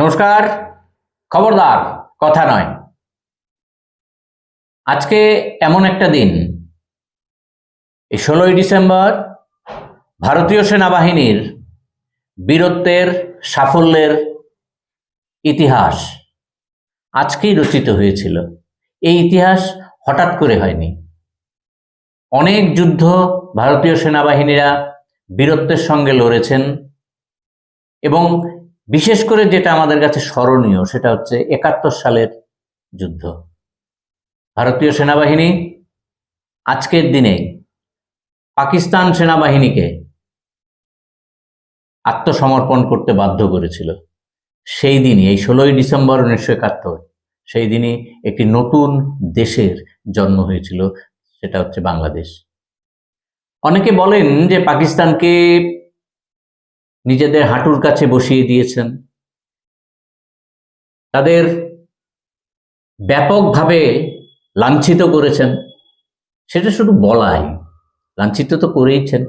নমস্কার, খবরদার, কথা নয়। আজকে এমন একটা দিন। এই ষোলোই ডিসেম্বর ভারতীয় সেনাবাহিনীর বীরত্বের সাফল্যের ইতিহাস আজকেই রচিত হয়েছিল। এই ইতিহাস হঠাৎ করে হয়নি। অনেক যুদ্ধ ভারতীয় সেনাবাহিনীরা বীরত্বের সঙ্গে লড়েছেন এবং বিশেষ করে যেটা আমাদের কাছে স্মরণীয়, সেটা হচ্ছে একাত্তর সালের যুদ্ধ। ভারতীয় সেনাবাহিনী আজকের দিনে পাকিস্তান সেনাবাহিনীকে আত্মসমর্পণ করতে বাধ্য করেছিল। সেই দিনই, এই ষোলোই ডিসেম্বর উনিশশো একাত্তর, সেই দিনই একটি নতুন দেশের জন্ম হয়েছিল, সেটা হচ্ছে বাংলাদেশ। অনেকে বলেন যে পাকিস্তানকে নিজেদের হাঁটুর কাছে বসিয়ে দিয়েছেন। তাদের ব্যাপকভাবে লাঞ্ছিত করেছেন। সেটা শুধু বলাই, লাঞ্ছিত তো করেইছেন।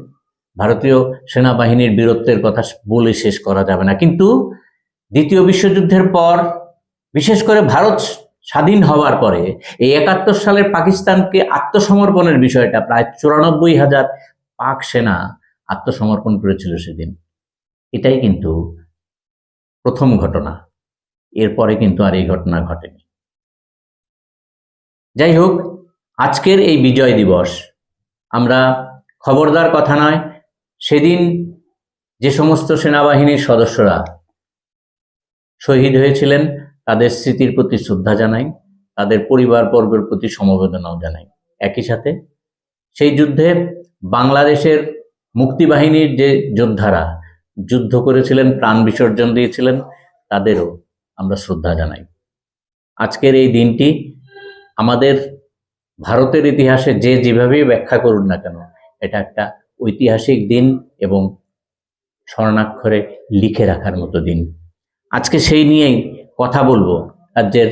ভারতীয় সেনাবাহিনীর বীরত্বের কথা বলে শেষ করা যাবে না। কিন্তু দ্বিতীয় বিশ্বযুদ্ধের পর, বিশেষ করে ভারত স্বাধীন হওয়ার পরে, এই একাত্তর সালের পাকিস্তানকে আত্মসমর্পণের বিষয়টা প্রায় চুরানব্বই হাজার পাক সেনা আত্মসমর্পণ করেছিল সেদিন। এটাই কিন্তু প্রথম ঘটনা। এরপরে কিন্তু আর এই ঘটনা ঘটেনি। যাই হোক, আজকের এই বিজয় দিবস আমরা খবরদার কথা নয়, সেদিন যে সমস্ত সেনাবাহিনীর সদস্যরা শহীদ হয়েছিলেন, তাদের স্মৃতির প্রতি শ্রদ্ধা জানাই, তাদের পরিবার বর্গের প্রতি সমবেদনাও জানাই। একই সাথে সেই যুদ্ধে বাংলাদেশের মুক্তিবাহিনীর যে যোদ্ধারা যুদ্ধ করেছিলেন, প্রাণ বিসর্জন দিয়েছিলেন, তাদেরও আমরা শ্রদ্ধা জানাই। আজকের এই দিনটি আমাদের ভারতের ইতিহাসে যে যেভাবেই ব্যাখ্যা করুন না কেন, এটা একটা ঐতিহাসিক দিন এবং স্বর্ণাক্ষরে লিখে রাখার মতো দিন। আজকে সেই নিয়েই কথা বলব রাজ্যের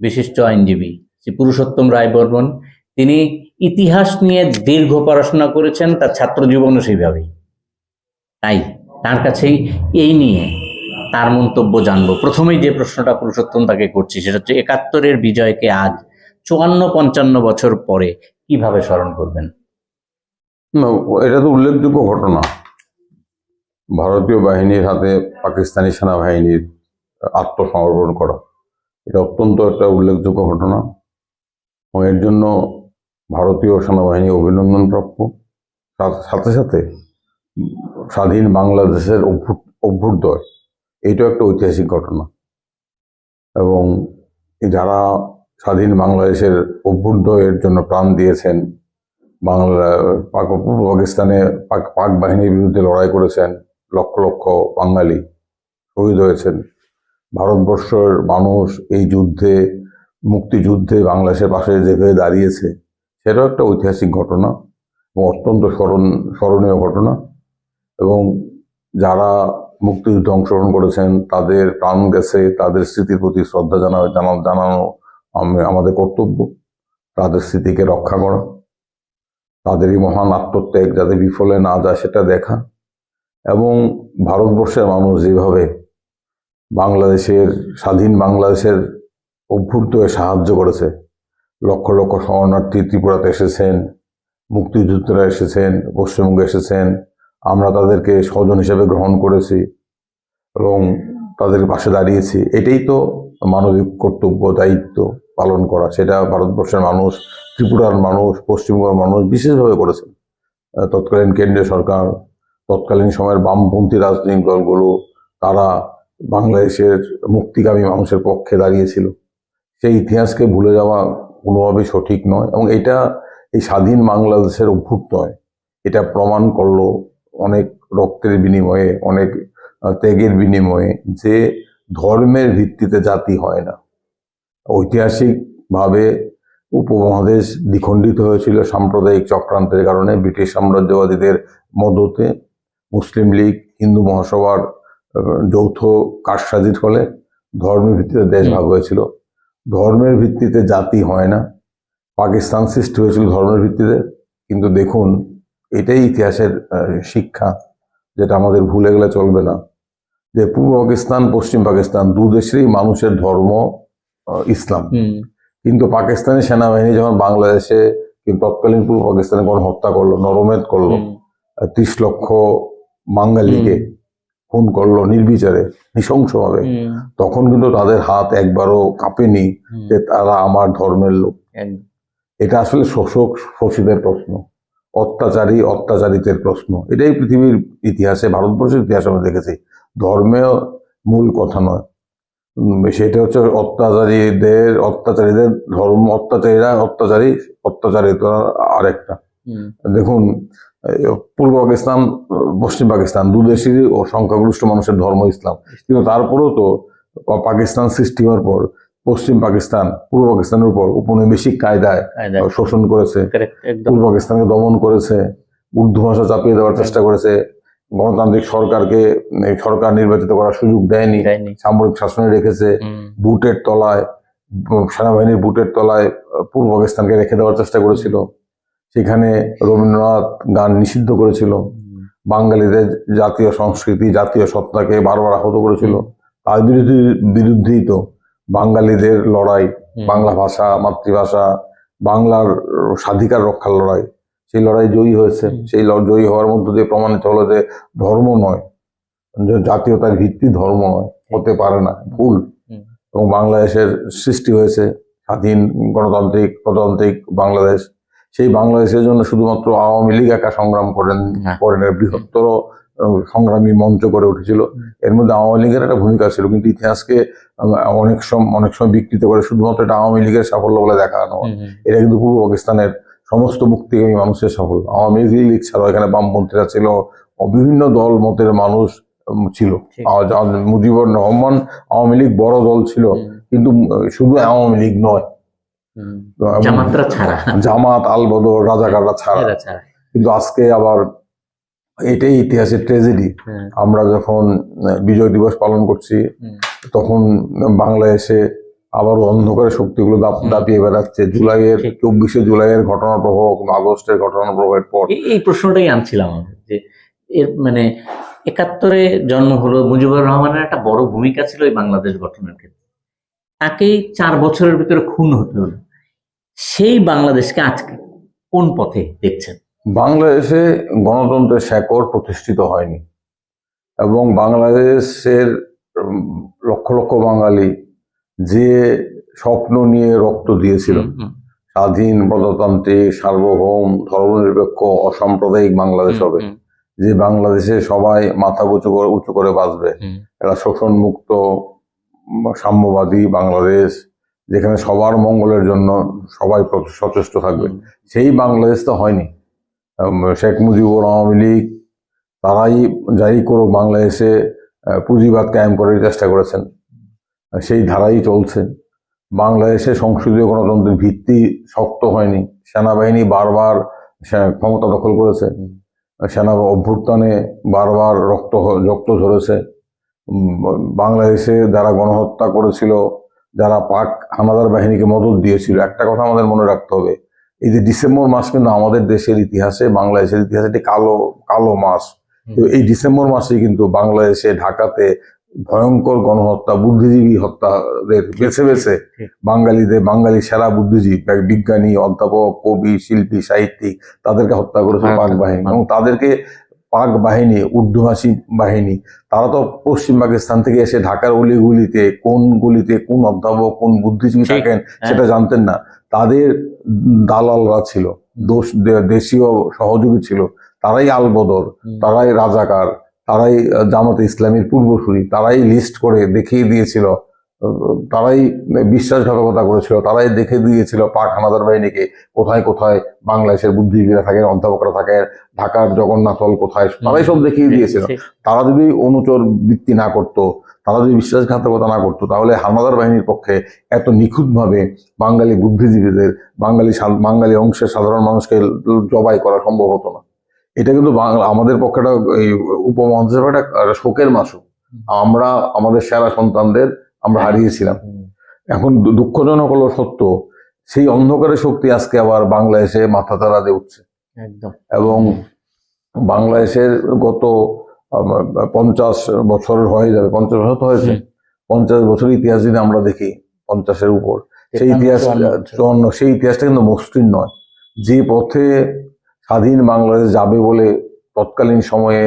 বিশিষ্ট আইনজীবী শ্রী পুরুষোত্তম রায় বর্মন তিনি ইতিহাস নিয়ে দীর্ঘ পড়াশোনা করেছেন, তার ছাত্র জীবনও সেইভাবেই। তাই তার কাছেই এই নিয়ে তার মন্তব্য জানব। প্রথমেই যে প্রশ্নটা পুরুষোত্তম তাকে করছি, সেটা হচ্ছে একাত্তরের বিজয়কে আজ চুয়ান্ন পঞ্চান্ন বছর পরে কীভাবে স্মরণ করবেন? এটা তো উল্লেখযোগ্য ঘটনা। ভারতীয় বাহিনীর হাতে পাকিস্তানি সেনাবাহিনীর আত্মসমর্পণ করা। এটা অত্যন্ত একটা উল্লেখযোগ্য ঘটনা। এবং এর জন্য ভারতীয় সেনাবাহিনী অভিনন্দন প্রাপ্য সাথে সাথে স্বাধীন বাংলাদেশের অভ্যু- অভ্যুদয় এইটাও একটা ঐতিহাসিক ঘটনা। এবং যারা স্বাধীন বাংলাদেশের অভ্যুদয়ের জন্য প্রাণ দিয়েছেন, বাংলা, পাক, পূর্ব পাকিস্তানে পাক পাক বাহিনীর বিরুদ্ধে লড়াই করেছেন লক্ষ লক্ষ বাঙালি শহীদ হয়েছেন। ভারতবর্ষের মানুষ এই যুদ্ধে, মুক্তিযুদ্ধে বাংলাদেশের পাশে যেভাবে দাঁড়িয়েছে, সেটাও একটা ঐতিহাসিক ঘটনা এবং অত্যন্ত স্মরণ, স্মরণীয় ঘটনা। এবং যারা মুক্তিযুদ্ধে অংশগ্রহণ করেছেন, তাদের প্রাণ গেছে, তাদের স্মৃতির প্রতি শ্রদ্ধা জানা জানা জানানো আমাদের কর্তব্য। তাদের স্মৃতিকে রক্ষা করা। তাদেরই মহান আত্মত্যাগ যাতে বিফলে না যায় সেটা দেখা। এবং ভারতবর্ষের মানুষ যেভাবে বাংলাদেশের, স্বাধীন বাংলাদেশের অভ্যুদয়ে সাহায্য করেছে, লক্ষ লক্ষ শরণার্থী ত্রিপুরাতে এসেছেন, মুক্তিযুদ্ধরা এসেছেন, পশ্চিমবঙ্গে এসেছেন আমরা তাদেরকে স্বজন হিসেবে গ্রহণ করেছি এবং তাদের পাশে দাঁড়িয়েছি। এটাই তো মানবিক কর্তব্য, দায়িত্ব পালন করা। সেটা ভারতবর্ষের মানুষ, ত্রিপুরার মানুষ, পশ্চিমবঙ্গের মানুষ বিশেষভাবে করেছেন। তৎকালীন কেন্দ্রীয় সরকার, তৎকালীন সময়ের বামপন্থী রাজনৈতিক দলগুলো, তারা বাংলাদেশের মুক্তিকামী মানুষের পক্ষে দাঁড়িয়েছিল। সেই ইতিহাসকে ভুলে যাওয়া কোনোভাবেই সঠিক নয় এবং এটা এই স্বাধীন বাংলাদেশের অভ্যুদয় এটা প্রমাণ করল অনেক রক্তের বিনিময়ে, অনেক ত্যাগের বিনিময়ে যে ধর্মের ভিত্তিতে জাতি হয় না। ঐতিহাসিকভাবে উপমহাদেশ দ্বিখণ্ডিত হয়েছিল সাম্প্রদায়িক চক্রান্তের কারণে। ব্রিটিশ সাম্রাজ্যবাদীদের মদতে মুসলিম লীগ, হিন্দু মহাসভার যৌথ কারসাজির ফলে ধর্মের ভিত্তিতে দেশ ভাগ হয়েছিল। ধর্মের ভিত্তিতে জাতি হয় না। পাকিস্তান সৃষ্টি হয়েছিল ধর্মের ভিত্তিতে। কিন্তু দেখুন এটাই ইতিহাসের শিক্ষা যেটা আমাদের ভুলে গেলে চলবে না। যে পূর্ব পাকিস্তান পশ্চিম পাকিস্তান দু দেশেরই মানুষের ধর্ম ইসলাম। কিন্তু পাকিস্তানি সেনাবাহিনী যখন বাংলাদেশে তৎকালীন পূর্ব পাকিস্তানে গণহত্যা করল নরমেদ করল ত্রিশ লক্ষ বাঙালিকে খুন করল নির্বিচারে নৃশংসভাবে তখন কিন্তু তাদের হাত একবারও কাঁপেনি যে তারা আমার ধর্মের লোক। এটা আসলে শোষক শোষিতের প্রশ্ন। অত্যাচারী অত্যাচারিতের প্রশ্ন। এটাই পৃথিবীর ইতিহাসে ভারতবর্ষের ইতিহাসে আমরা দেখেছি। ধর্মেও মূল কথা নয়। সেটা হচ্ছে অত্যাচারীদের অত্যাচারীদের ধর্ম অত্যাচারীরা অত্যাচারী অত্যাচারিতা আরেকটা। দেখুন পূর্ব পাকিস্তান পশ্চিম পাকিস্তান দু দেশেরই ও সংখ্যাগরিষ্ঠ মানুষের ধর্ম ইসলাম। কিন্তু তারপরেও তো পাকিস্তান সৃষ্টি হওয়ার পর পশ্চিম পাকিস্তান পূর্ব পাকিস্তানের উপর উপনিবেশিক কায়দায় কায়দা। শোষণ করেছে। পূর্ব পাকিস্তানকে দমন করেছে। উর্দু ভাষা চাপিয়ে দেওয়ার চেষ্টা করেছে। গণতান্ত্রিক সরকারকে সরকার নির্বাচিত করার সুযোগ দেয়নি। সামরিক শাসনে রেখেছে। বুটের তলায় সেনাবাহিনীর বুটের তলায় পূর্ব পাকিস্তানকে রেখে দেওয়ার চেষ্টা করেছিল। সেখানে রবীন্দ্রনাথ গান নিষিদ্ধ করেছিল। বাঙালিদের জাতীয় সংস্কৃতি জাতীয় সত্তাকে বারবার আহত করেছিল। তার বিরুদ্ধে বিরুদ্ধেই তো বাঙালিদের লড়াই বাংলা ভাষা মাতৃভাষা বাংলার স্বাধিকার রক্ষার লড়াই সেই লড়াই জয়ী হয়েছে। সেই জয়ী হওয়ার মধ্য দিয়ে প্রমাণিত হলো যে ধর্ম নয়। জাতীয়তার ভিত্তি ধর্ম নয় হতে পারে না ভুল। এবং বাংলাদেশের সৃষ্টি হয়েছে স্বাধীন গণতান্ত্রিক প্রজাতান্ত্রিক বাংলাদেশ। সেই বাংলাদেশের জন্য শুধুমাত্র আওয়ামী লীগ একা সংগ্রাম করেন করেন এর বৃহত্তর সংগ্রামী মঞ্চ করে উঠেছিল। এর মধ্যে আওয়ামী লীগের একটা ভূমিকা ছিল কিন্তু ইতিহাসকে অনেক সময় অনেক সময় বিকৃত করে। শুধুমাত্র এটা আওয়ামী লীগের সাফল্য বলে দেখানো এটা কিন্তু পূর্ব পাকিস্তানের সমস্ত মুক্তিগামী মানুষের সাফল্য। আওয়ামী লীগ ছাড়াও এখানে বামপন্থীরা ছিল বিভিন্ন দল মতের মানুষ ছিল। মুজিবুর রহমান আওয়ামী লীগ বড় দল ছিল কিন্তু শুধু আওয়ামী লীগ নয়। জামাত আল বদর রাজাকাররা ছাড়া। কিন্তু আজকে আবার এটাই ইতিহাসের ট্রেজেডি আমরা যখন বিজয় দিবস পালন করছি তখন বাংলাদেশে আবারও অন্ধকারের শক্তিগুলো দাপ- দাপিয়ে বেড়াচ্ছে। জুলাইয়ের। চব্বিশে জুলাইয়ের ঘটনা প্রবাহ আগস্টের ঘটনা প্রবাহের পর। এই- প্রশ্নটাই আনছিলাম যে এর মানে একাত্তরে জন্ম হলো মুজিবুর রহমানের একটা বড় ভূমিকা ছিল এই বাংলাদেশ গঠনের ক্ষেত্রে। তাকেই চার বছরের ভিতরে খুন হতে হলো। সেই বাংলাদেশকে আজকে কোন পথে দেখছেন? বাংলাদেশে গণতন্ত্রের শেকড় প্রতিষ্ঠিত হয়নি এবং বাংলাদেশের লক্ষ লক্ষ বাঙালি যে স্বপ্ন নিয়ে রক্ত দিয়েছিল। স্বাধীন প্রজাতান্ত্রিক সার্বভৌম ধর্মনিরপেক্ষ অসাম্প্রদায়িক বাংলাদেশ হবে। যে বাংলাদেশে সবাই মাথা উঁচু করে উঁচু করে বাঁচবে। একটা শোষণ মুক্ত সাম্যবাদী বাংলাদেশ যেখানে সবার মঙ্গলের জন্য সবাই সচেষ্ট থাকবে। সেই বাংলাদেশ তো হয়নি। শেখ মুজিবুর আওয়ামী লীগ তারাই যাই করুক বাংলাদেশে পুঁজিবাদ কায়েম করার চেষ্টা করেছেন। সেই ধারাই চলছে। বাংলাদেশে সংসদীয় গণতন্ত্রের ভিত্তি শক্ত হয়নি। সেনাবাহিনী বারবার ক্ষমতা দখল করেছে। সেনা অভ্যুত্থানে বারবার রক্ত রক্ত ঝরেছে। বাংলাদেশে যারা গণহত্যা করেছিল, যারা পাক হানাদার বাহিনীকে মদত দিয়েছিল, একটা কথা আমাদের মনে রাখতে হবে। এই যে ডিসেম্বর মাস কিন্তু আমাদের দেশের ইতিহাসে বাংলাদেশের ইতিহাসে একটি কালো কালো মাস তো এই ডিসেম্বর মাসে কিন্তু বাংলাদেশে ঢাকাতে ভয়ঙ্কর গণহত্যা বুদ্ধিজীবী হত্যাদের বেছে বেছে বাঙালিদের বাঙালি সেরা বুদ্ধিজীবী বিজ্ঞানী অধ্যাপক কবি শিল্পী সাহিত্যিক তাদেরকে হত্যা করেছে হ্যাঁ, পাক হ্যাঁ, বাহিনী হ্যাঁ। এবং তাদেরকে পাক বাহিনী উর্দুভাষী বাহিনী তারা তো পশ্চিম পাকিস্তান থেকে এসে ঢাকার অলিগুলিতে কোন গুলিতে কোন অধ্যাপক কোন বুদ্ধিজীবী থাকেন। সেটা জানতেন না তাদের দালালরা ছিল দোষ দেশীয় সহযোগী ছিল তারাই আলবদর তারাই রাজাকার তারাই জামাতে ইসলামীর পূর্বসূরি তারাই লিস্ট করে দেখিয়ে দিয়েছিল তারাই বিশ্বাসঘাতকতা করেছিল তারাই দেখে দিয়েছিল পাক হানাদার বাহিনীকে কোথায় কোথায় বাংলাদেশের বুদ্ধিজীবীরা থাকেন অধ্যাপকরা থাকেন ঢাকার জগন্নাথল কোথায় তারাই সব দেখিয়ে দিয়েছিল। তারা যদি অনুচর বৃত্তি না করত তারা যদি বিশ্বাসঘাতকতা না করতো তাহলে হানাদার বাহিনীর পক্ষে এত নিখুঁতভাবে বাঙালি বুদ্ধিজীবীদের বাঙালি বাঙালি অংশের সাধারণ মানুষকে জবাই করা সম্ভব হতো না। এটা কিন্তু আমাদের পক্ষে একটা এই উপমহাদেশের একটা শোকের মাসু আমরা আমাদের সেরা সন্তানদের আমরা হারিয়েছিলাম। এখন দুঃখজনক হলো সত্য সেই অন্ধকারের শক্তি আজকে আবার বাংলাদেশে মাথা তারা দিয়ে উঠছে। একদম। এবং বাংলাদেশের গত পঞ্চাশ বছর হয়ে যাবে পঞ্চাশ বছর তো হয়েছে। পঞ্চাশ বছর ইতিহাস যদি আমরা দেখি পঞ্চাশের উপর সেই ইতিহাস চুয়ান্ন। সেই ইতিহাসটা কিন্তু মসৃণ নয়। যে পথে স্বাধীন বাংলাদেশ যাবে বলে তৎকালীন সময়ে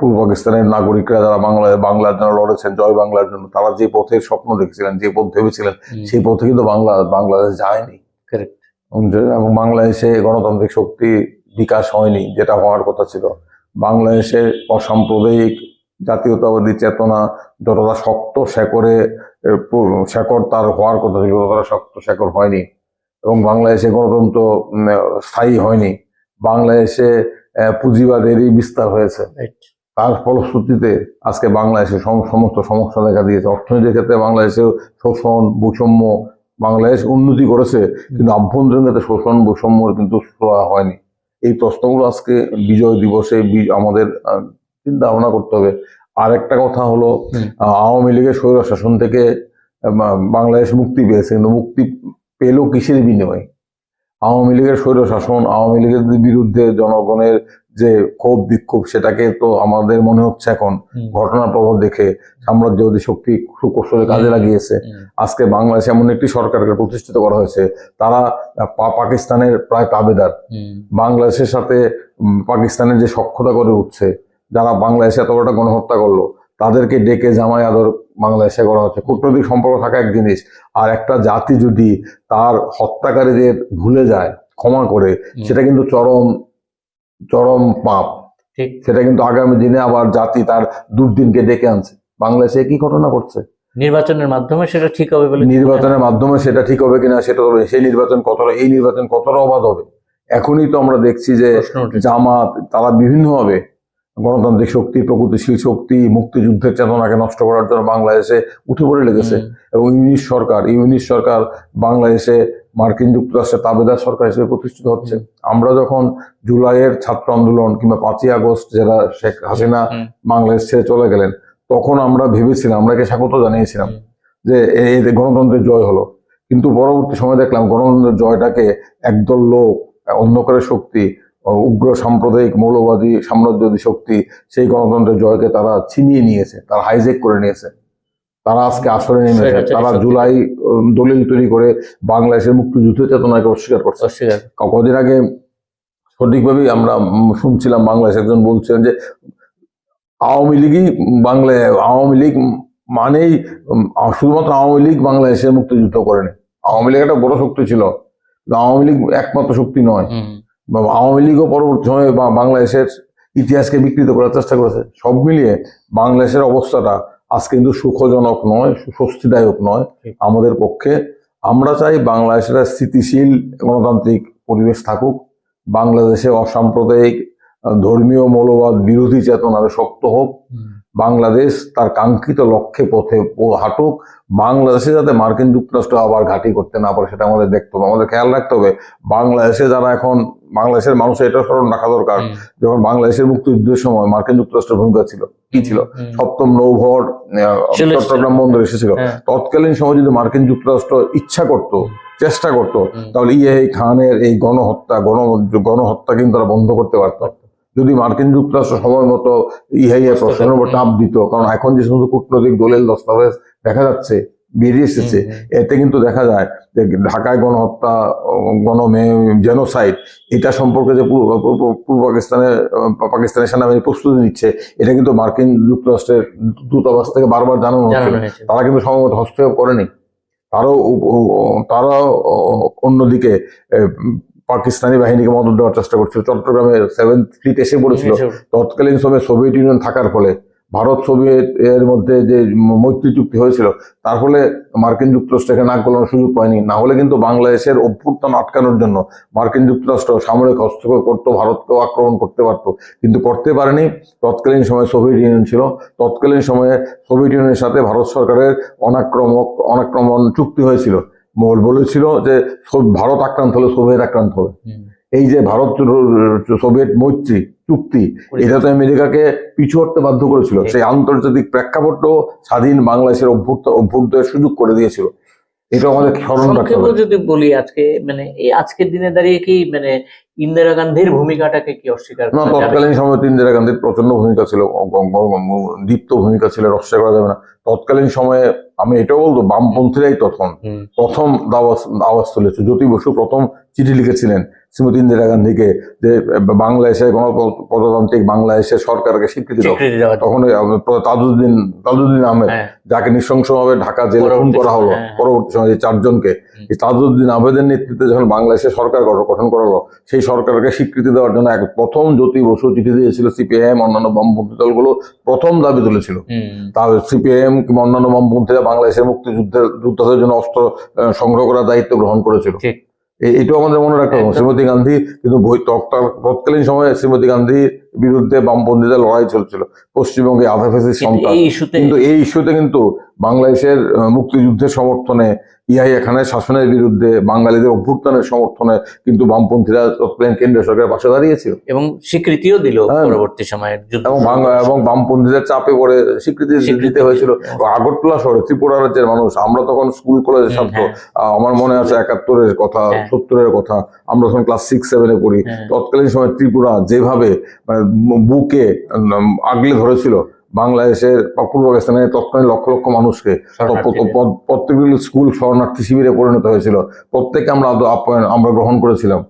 পূর্ব পাকিস্তানের নাগরিকরা যারা বাংলা বাংলার জন্য লড়েছেন জয় বাংলার জন্য তারা যে পথে স্বপ্ন দেখছিলেন যে পথ ভেবেছিলেন সেই পথে কিন্তু বাংলা বাংলাদেশ যায়নি। এবং বাংলাদেশে গণতান্ত্রিক শক্তি বিকাশ হয়নি যেটা হওয়ার কথা ছিল। বাংলাদেশে অসাম্প্রদায়িক জাতীয়তাবাদী চেতনা যতটা শক্ত শেকড়ে পু- শেকড় তার হওয়ার কথা ছিল ততটা শক্ত শেকড় হয়নি। এবং বাংলাদেশে গণতন্ত্র স্থায়ী হয়নি। বাংলাদেশে পুঁজিবাদেরই বিস্তার হয়েছে। তার ফলশ্রুতিতে আজকে বাংলাদেশে সম- সমস্ত সমস্যা দেখা দিয়েছে। অর্থনীতির ক্ষেত্রে বাংলাদেশে শোষণ বৈষম্য বাংলাদেশ উন্নতি করেছে কিন্তু আভ্যন্তরীণ ক্ষেত্রে শোষণ বৈষম্যর কিন্তু হয়নি। এই প্রশ্নগুলো আজকে বিজয় দিবসে বি- আমাদের চিন্তা ভাবনা করতে হবে। আর একটা কথা হলো আওয়ামী লীগের স্বৈর শাসন থেকে বাংলাদেশ মুক্তি পেয়েছে কিন্তু মুক্তি পেল কিসের বিনিময়ে? আওয়ামী লীগের স্বৈর শাসন আওয়ামী লীগের বিরুদ্ধে জনগণের যে ক্ষোভ বিক্ষোভ সেটাকে তো আমাদের মনে হচ্ছে এখন ঘটনার প্রভাব দেখে সাম্রাজ্যবাদী শক্তি সুকৌশলে কাজে লাগিয়েছে। আজকে বাংলাদেশে এমন একটি সরকারকে প্রতিষ্ঠিত করা হয়েছে তারা পাকিস্তানের প্রায় তাবেদার। বাংলাদেশের সাথে পাকিস্তানের যে সক্ষতা করে উঠছে যারা বাংলাদেশে এত বড় গণহত্যা করল তাদেরকে ডেকে জামাই আদর বাংলাদেশে করা হচ্ছে। কূটনৈতিক সম্পর্ক থাকা এক জিনিস। আর একটা জাতি যদি তার হত্যাকারীদের ভুলে যায় ক্ষমা করে সেটা কিন্তু চরম চরম পাপ। সেটা কিন্তু আগামী দিনে আবার জাতি তার দুর্দিনকে ডেকে আনছে। বাংলাদেশে কি ঘটনা করছে নির্বাচনের মাধ্যমে সেটা ঠিক হবে বলে নির্বাচনের মাধ্যমে সেটা ঠিক হবে কিনা সেটা তো সেই নির্বাচন কতটা এই নির্বাচন কতটা অবাধ হবে? এখনই তো আমরা দেখছি যে জামাত তারা বিভিন্নভাবে গণতান্ত্রিক শক্তি প্রগতিশীল শক্তি মুক্তিযুদ্ধের চেতনাকে নষ্ট করার জন্য বাংলাদেশে উঠে পড়ে লেগেছে এবং ইউনিশ সরকার ইউনিশ সরকার বাংলাদেশে মার্কিন যুক্তরাষ্ট্রের তাবেদার সরকার হিসেবে প্রতিষ্ঠিত হচ্ছে। আমরা যখন জুলাইয়ের ছাত্র আন্দোলন কিংবা পাঁচই আগস্ট যারা শেখ হাসিনা বাংলাদেশ ছেড়ে চলে গেলেন তখন আমরা ভেবেছিলাম আমরা একে স্বাগত জানিয়েছিলাম যে এই গণতন্ত্রের জয় হলো। কিন্তু পরবর্তী সময় দেখলাম গণতন্ত্রের জয়টাকে একদল লোক অন্ধকারের শক্তি উগ্র সাম্প্রদায়িক মৌলবাদী সাম্রাজ্যবাদী শক্তি সেই গণতন্ত্রের জয়কে তারা ছিনিয়ে নিয়েছে তারা হাইজেক করে নিয়েছে। তারা আজকে আসরে নেমেছে তারা জুলাই দলিল তৈরি করে বাংলাদেশের মুক্তিযুদ্ধ চেতনাকে অস্বীকার করছে। কদিন আগে সঠিকভাবেই আমরা শুনছিলাম বাংলাদেশ একজন বলছিলেন যে আওয়ামী লীগই বাংলায় আওয়ামী লীগ মানেই শুধুমাত্র আওয়ামী লীগ বাংলাদেশে মুক্তিযুদ্ধ করেনি। আওয়ামী লীগ একটা বড় শক্তি ছিল। আওয়ামী লীগ একমাত্র শক্তি নয়। বা আওয়ামী লীগও পরবর্তী সময়ে বা বাংলাদেশের ইতিহাসকে বিকৃত করার চেষ্টা করেছে। সব মিলিয়ে বাংলাদেশের অবস্থাটা আজ কিন্তু সুখজনক নয় সুস্বস্তিদায়ক নয় আমাদের পক্ষে। আমরা চাই বাংলাদেশের স্থিতিশীল গণতান্ত্রিক পরিবেশ থাকুক বাংলাদেশে অসাম্প্রদায়িক ধর্মীয় মৌলবাদ বিরোধী চেতনা আরও শক্ত হোক বাংলাদেশ তার কাঙ্ক্ষিত লক্ষ্যে পথে হাঁটুক। বাংলাদেশে যাতে মার্কিন যুক্তরাষ্ট্র আবার ঘাঁটি করতে না পারে সেটা আমাদের দেখতে হবে। আমাদের খেয়াল রাখতে হবে বাংলাদেশে যারা এখন বাংলাদেশের মানুষের এটা স্মরণ রাখা দরকার যখন বাংলাদেশের মুক্তিযুদ্ধের সময় মার্কিন যুক্তরাষ্ট্রের ভূমিকা ছিল কি ছিল? সপ্তম নৌভর চট্টগ্রাম বন্দর এসেছিল। হ্যাঁ, তৎকালীন সময় যদি মার্কিন যুক্তরাষ্ট্র ইচ্ছা করত চেষ্টা করত তাহলে ইয়ে খানের এই গণহত্যা গণ গণহত্যা কিন্তু তারা বন্ধ করতে পারত। যদি মার্কিন যুক্তরাষ্ট্র সময় মতো ইহাইয়া প্রশ্নের উপর চাপ দিত কারণ এখন যে সমস্ত কূটনৈতিক দলিল দস্তাবেজ দেখা যাচ্ছে বেরিয়ে এসেছে এতে কিন্তু দেখা যায় যে ঢাকায় গণহত্যা গণ জেনোসাইড এটা সম্পর্কে যে পূর্ব পূর্ব- পাকিস্তানের পাকিস্তানের সেনাবাহিনী প্রস্তুতি নিচ্ছে এটা কিন্তু মার্কিন যুক্তরাষ্ট্রের দূতাবাস থেকে বারবার জানানো হচ্ছে। তারা কিন্তু সম্ভবত হস্তক্ষেপ করেনি। তারাও তারাও অন্যদিকে পাকিস্তানি বাহিনীকে মদত দেওয়ার চেষ্টা করছিল। চট্টগ্রামে সেভেন ফ্লিট এসে পড়েছিল। তৎকালীন সময়ে সোভিয়েত ইউনিয়ন থাকার ফলে ভারত সোভিয়েত এর মধ্যে যে মৈত্রী চুক্তি হয়েছিল তার ফলে মার্কিন যুক্তরাষ্ট্র এখানে নাক গলানোর সুযোগ পায়নি। না হলে কিন্তু বাংলাদেশের অভ্যুত্থান আটকানোর জন্য মার্কিন যুক্তরাষ্ট্র সামরিক হস্তক্ষেপ করতো ভারতকেও আক্রমণ করতে পারতো। কিন্তু করতে পারেনি। তৎকালীন সময়ে সোভিয়েত ইউনিয়ন ছিল। তৎকালীন সময়ে সোভিয়েত ইউনিয়নের সাথে ভারত সরকারের অনাক্রমক অনাক্রমণ চুক্তি হয়েছিল। মোল বলেছিল যে ভারত আক্রান্ত হলে সোভিয়েত আক্রান্ত হবে। এই যে ভারত সোভিয়েত মৈত্রী চুক্তি এটা তো আমেরিকাকে পিছু হটতে বাধ্য করেছিল। সেই আন্তর্জাতিক প্রেক্ষাপট স্বাধীন বাংলাদেশের অভ্যুত্ত অভ্যুদয়ের সুযোগ করে দিয়েছিল। এটা আমাদের স্মরণ রাখতে হবে। যদি বলি আজকে মানে এই আজকের দিনে দাঁড়িয়ে কি মানে ইন্দিরা গান্ধীর ভূমিকাটাকে কি অস্বীকার না তৎকালীন সময় ইন্দিরা গান্ধীর প্রচণ্ড ভূমিকা ছিল দীপ্ত ভূমিকা ছিল রক্ষা করা যাবে না। তৎকালীন সময়ে আমি এটাও বলতো বামপন্থীরাই তখন প্রথম দাওয়াজ আওয়াজ তুলেছে। জ্যোতি বসু প্রথম চিঠি লিখেছিলেন। শ্রীমতী ইন্দিরা গান্ধীকে যে বাংলাদেশে গণপ্রজাতান্ত্রিক বাংলাদেশে সরকারকে স্বীকৃতি তখন ওই তাজউদ্দিন তাজউদ্দিন আহমেদ হ্যাঁ, যাকে নৃশংসভাবে ঢাকা জেলে খুন করা হলো হ্যাঁ। পরবর্তী সময় এই চারজনকে। এই তাজউদ্দিন আহমেদের নেতৃত্বে যখন বাংলাদেশে সরকার গঠন- করা হলো সেই সরকারকে স্বীকৃতি দেওয়ার জন্য এক প্রথম জ্যোতি বসু চিঠি দিয়েছিল সিপিআইএম অন্যান্য বামপন্থী দলগুলো প্রথম দাবি তুলেছিল। তার সিপিআইএম কিংবা অন্যান্য বামপন্থীরা বাংলাদেশের মুক্তিযুদ্ধের যোদ্ধাদের জন্য অস্ত্র সংগ্রহ করার দায়িত্ব গ্রহণ করেছিল। এটাও আমাদের মনে রাখতে হবে। শ্রীমতী গান্ধী কিন্তু তৎকালীন সময়ে শ্রীমতী গান্ধীর বিরুদ্ধে বামপন্থীদের লড়াই চলছিল। পশ্চিমবঙ্গে আধা সন্তান কিন্তু এই ইস্যুতে কিন্তু এই ইস্যুতে কিন্তু বাংলাদেশের মুক্তিযুদ্ধের সমর্থনে ইহাইয়া খানের শাসনের বিরুদ্ধে বাঙালিদের অভ্যুত্থানের সমর্থনে কিন্তু বামপন্থীরা তৎকালীন কেন্দ্রীয় সরকারের পাশে দাঁড়িয়েছিল। এবং স্বীকৃতিও দিল হ্যাঁ। পরবর্তী সময়ে এবং এবং বামপন্থীদের চাপে পড়ে স্বীকৃতি দিতে হয়েছিল। আগরতলা শহরে ত্রিপুরা রাজ্যের মানুষ আমরা তখন স্কুল কলেজের হুম, ছাত্র। হ্যাঁ, আমার মনে আছে একাত্তরের কথা হ্যাঁ। সত্তরের কথা আমরা তখন ক্লাস সিক্স সেভেনে পড়ি। হ্যাঁ। তৎকালীন সময় ত্রিপুরা যেভাবে মানে, বুকে আগলে ধরেছিল বাংলাদেশের পূর্ব পাকিস্তানের তৎকালীন লক্ষ লক্ষ মানুষকে প্রত্যেকগুলো স্কুল শরণার্থী শিবিরে পরিণত হয়েছিল। প্রত্যেককে আমরা আপ্যায়ন আমরা গ্রহণ করেছিলাম।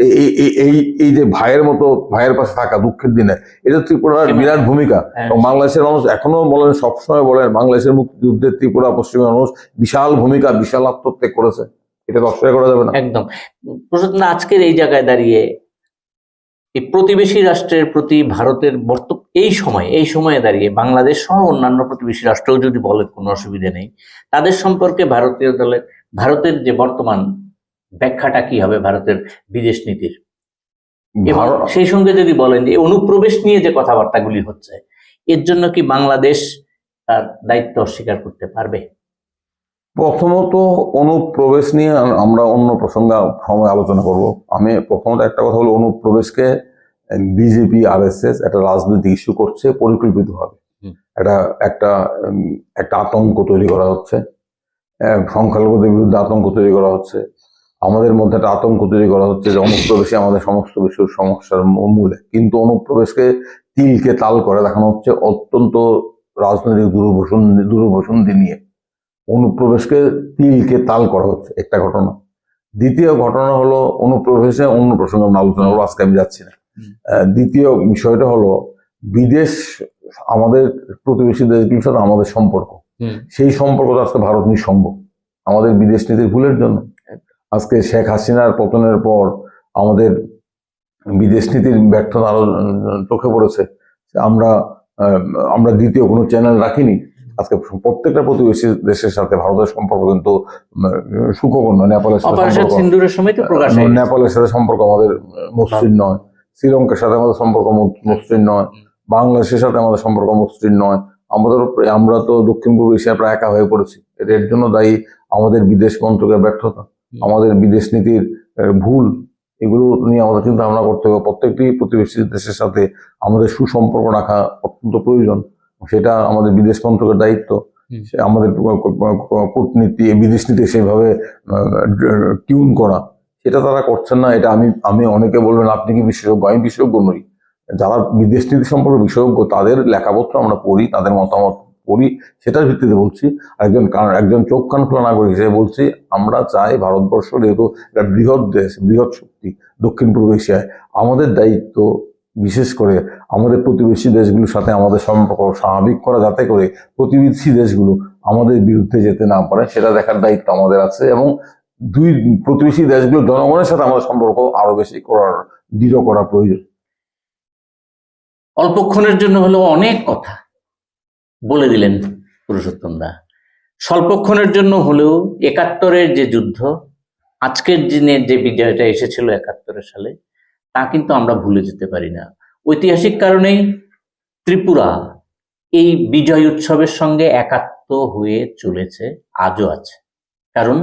এই- এই- যে ভাইয়ের মতো ভাইয়ের পাশে থাকা দুঃখের দিনে এটা ত্রিপুরার বিরাট ভূমিকা। হ্যাঁ। এবং বাংলাদেশের মানুষ এখনও বলেন সবসময় বলেন বাংলাদেশের মুক্তিযুদ্ধে ত্রিপুরা পশ্চিমের মানুষ বিশাল ভূমিকা বিশাল আত্মত্যাগ করেছে। এটা অস্বীকার করা যাবে না। একদম। প্রশ্ন আজকের এই জায়গায় দাঁড়িয়ে এই প্রতিবেশী রাষ্ট্রের প্রতি ভারতের বর্ত এই সময় এই সময়ে দাঁড়িয়ে বাংলাদেশ সহ অন্যান্য প্রতিবেশী রাষ্ট্রও যদি বলে কোনো অসুবিধা নেই তাদের সম্পর্কে ভারতীয় দলের ভারতের যে বর্তমান ব্যাখ্যাটা কি হবে ভারতের বিদেশ নীতির? সেই সঙ্গে যদি বলেন যে অনুপ্রবেশ নিয়ে যে কথাবার্তাগুলি হচ্ছে এর জন্য কি বাংলাদেশ তার দায়িত্ব অস্বীকার করতে পারবে? প্রথমত অনুপ্রবেশ নিয়ে আমরা অন্য প্রসঙ্গে সময় আলোচনা করব। আমি প্রথমত একটা কথা হলো অনুপ্রবেশকে বিজেপি আর এস এস একটা রাজনৈতিক ইস্যু করছে পরিকল্পিতভাবে। এটা একটা একটা আতঙ্ক তৈরি করা হচ্ছে। সংখ্যালঘুদের বিরুদ্ধে আতঙ্ক তৈরি করা হচ্ছে। আমাদের মধ্যে একটা আতঙ্ক তৈরি করা হচ্ছে যে অনুপ্রবেশে আমাদের সমস্ত কিছুর সমস্যার মূলে। কিন্তু অনুপ্রবেশকে তিলকে তাল করে দেখানো হচ্ছে অত্যন্ত রাজনৈতিক দূরভূষণ দূরভূষণতি নিয়ে। অনুপ্রবেশকে তিলকে তাল করা হচ্ছে একটা ঘটনা। দ্বিতীয় ঘটনা হলো অনুপ্রবেশে অন্য প্রসঙ্গে আমরা আলোচনা করব আজকে আমি যাচ্ছি না। দ্বিতীয় বিষয়টা হলো বিদেশ আমাদের প্রতিবেশী দেশগুলোর সাথে আমাদের সম্পর্ক। সেই সম্পর্ক তো আজকে ভারত নিঃসঙ্গ। আমাদের বিদেশ নীতির ভুলের জন্য। আজকে শেখ হাসিনার পতনের পর আমাদের বিদেশ নীতির ব্যর্থতা আরও চোখে পড়েছে। আমরা আমরা দ্বিতীয় কোনো চ্যানেল রাখিনি। আজকে প্রত্যেকটা প্রতিবেশী দেশের সাথে ভারতের সম্পর্ক কিন্তু নয় নেপালের সাথে। নেপালের সাথে সম্পর্ক আমাদের মসৃণ নয়। শ্রীলঙ্কার সাথে আমাদের সম্পর্ক মসৃণ নয়। বাংলাদেশের সাথে আমাদের সম্পর্ক মসৃণ নয়। আমাদের আমরা তো দক্ষিণ পূর্ব এশিয়া প্রায় একা হয়ে পড়েছি। এর জন্য দায়ী আমাদের বিদেশ মন্ত্রকের ব্যর্থতা। আমাদের বিদেশ নীতির ভুল এগুলো নিয়ে আমাদের চিন্তা ভাবনা করতে হবে। প্রত্যেকটি প্রতিবেশী দেশের সাথে আমাদের সুসম্পর্ক রাখা অত্যন্ত প্রয়োজন। সেটা আমাদের বিদেশ মন্ত্রকের দায়িত্ব সে আমাদের কূটনীতি বিদেশ নীতি সেভাবে টিউন করা সেটা তারা করছেন না। এটা আমি আমি অনেকে বলবেন আপনি কি বিশেষজ্ঞ? আমি বিশেষজ্ঞ নই। যারা বিদেশ নীতি সম্পর্কে বিশেষজ্ঞ তাদের লেখাপত্র আমরা পড়ি তাদের মতামত পড়ি সেটার ভিত্তিতে বলছি। আর একজন একজন চোখ কান খোলা নাগরিক হিসেবে বলছি আমরা চাই ভারতবর্ষ যেহেতু একটা বৃহৎ দেশ বৃহৎ শক্তি দক্ষিণ পূর্ব এশিয়ায় আমাদের দায়িত্ব বিশেষ করে আমাদের প্রতিবেশী দেশগুলোর সাথে আমাদের সম্পর্ক স্বাভাবিক করা, যাতে করে প্রতিবেশী দেশগুলো আমাদের বিরুদ্ধে যেতে না পারে, সেটা দেখার দায়িত্ব আমাদের আছে এবং দুই প্রতিবেশী দেশগুলোর জনগণের সাথে আমাদের সম্পর্ক আরও বেশি করার, দৃঢ় করা প্রয়োজন। অল্পক্ষণের জন্য হলেও অনেক কথা বলে দিলেন পুরুষোত্তম দা। স্বল্পক্ষণের জন্য হলেও একাত্তরের যে যুদ্ধ, আজকের দিনে যে বিজয়টা এসেছিল একাত্তরের সালে তা কিন্তু আমরা ভুলে যেতে পারি না। ঐতিহাসিক কারণেই ত্রিপুরা এই বিজয় উৎসবের সঙ্গে একাত্ম হয়ে চলেছে, আজও আছে। কারণ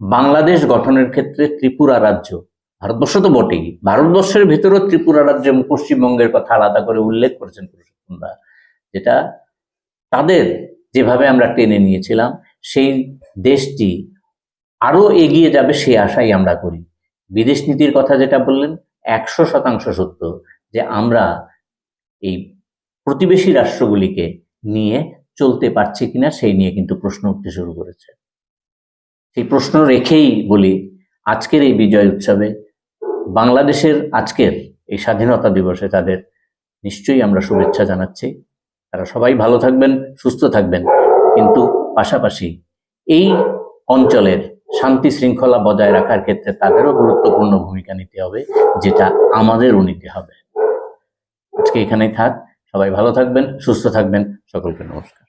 বাংলাদেশ গঠনের ক্ষেত্রে ত্রিপুরা রাজ্য ভারতবর্ষ তো বটেই। ভারতবর্ষের ভেতরেও ত্রিপুরা রাজ্য এবং পশ্চিমবঙ্গের কথা আলাদা করে উল্লেখ করেছেন পুরুষোত্তম দা যেটা তাদের যেভাবে আমরা টেনে নিয়েছিলাম, সেই দেশটি আরও এগিয়ে যাবে সে আশাই আমরা করি। বিদেশ নীতির কথা যেটা বললেন একশো শতাংশ সত্য যে আমরা এই প্রতিবেশী রাষ্ট্রগুলিকে নিয়ে চলতে পারছি কিনা সেই নিয়ে কিন্তু প্রশ্ন উঠতে শুরু করেছে। সেই প্রশ্ন রেখেই বলি, আজকের এই বিজয় উৎসবে বাংলাদেশের আজকের এই স্বাধীনতা দিবসে তাদের নিশ্চয়ই আমরা শুভেচ্ছা জানাচ্ছি। তারা সবাই ভালো থাকবেন, সুস্থ থাকবেন। কিন্তু পাশাপাশি এই অঞ্চলের শান্তি শৃঙ্খলা বজায় রাখার ক্ষেত্রে তাদেরও গুরুত্বপূর্ণ ভূমিকা নিতে হবে, যেটা আমাদেরও নিতে হবে। আজকে এখানেই থাক, সবাই ভালো থাকবেন, সুস্থ থাকবেন, সকলকে নমস্কার।